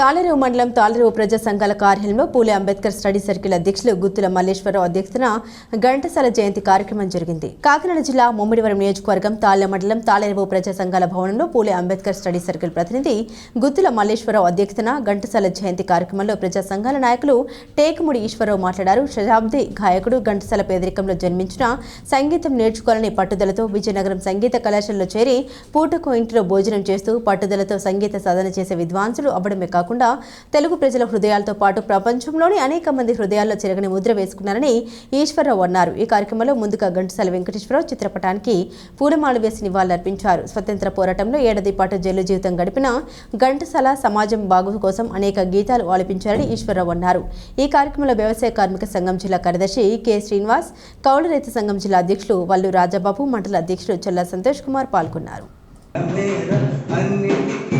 తాళరేవు మండలం తాళరేవు ప్రజా సంఘాల కార్యాలయంలో పూలే అంబేద్కర్ స్టడీ సర్కిల్ అధ్యక్షులు గుత్తుల మల్లేశ్వరరావు అధ్యక్షతన ఘంటసాల జయంతి కార్యక్రమం జరిగింది. కాకినాడ జిల్లా ముమ్మిడివరం నియోజకవర్గం తాళ్ళ మండలం తాళరేవు ప్రజా సంఘాల భవనంలో పూలే అంబేద్కర్ స్టడీ సర్కిల్ ప్రతినిధి గుత్తుల మల్లేశ్వరరావు అధ్యక్షతన ఘంటసాల జయంతి కార్యక్రమంలో ప్రజా సంఘాల నాయకులు టేకుముడి ఈశ్వరరావు మాట్లాడారు. శతాబ్ది గాయకుడు ఘంటసాల పేదరికంలో జన్మించిన సంగీతం నేర్చుకోవాలని పట్టుదలతో విజయనగరం సంగీత కళాశాలలో చేరి పూటకు ఇంటిలో భోజనం చేస్తూ పట్టుదలతో సంగీత సాధన చేసే విద్వాంసులు అవడమే కాకుండా తెలుగు ప్రజల హృదయాలతో పాటు ప్రపంచంలోని అనేక మంది హృదయాల్లో చెరగని ముద్ర వేసుకున్నారని ఈశ్వరరావు అన్నారు. ఈ కార్యక్రమంలో ముందుగా గంటసాల వెంకటేశ్వరరావు చిత్రపటానికి పూలమాలు వేసి నివాళులర్పించారు. స్వతంత్ర పోరాటంలో ఏడాది పాటు జైలు జీవితం గడిపిన ఘంటసాల సమాజం బాగు కోసం అనేక గీతాలు ఆలపించారని ఈశ్వరరావు అన్నారు. ఈ కార్యక్రమంలో వ్యవసాయ కార్మిక సంఘం జిల్లా కార్యదర్శి కె. శ్రీనివాస్ కౌలు రైతు సంఘం జిల్లా అధ్యక్షులు వల్లు రాజాబాబు మండల అధ్యక్షులు చల్లా సంతోష్ కుమార్ పాల్గొన్నారు. అన్నిటికీ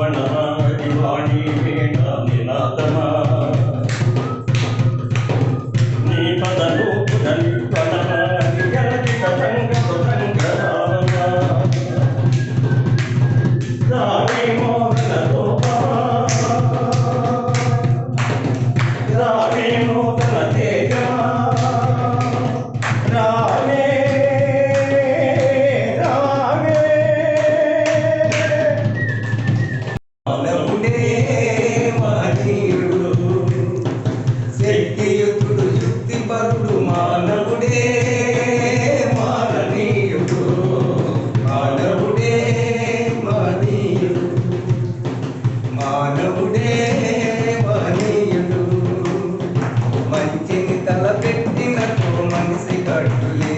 万能啊。Darkly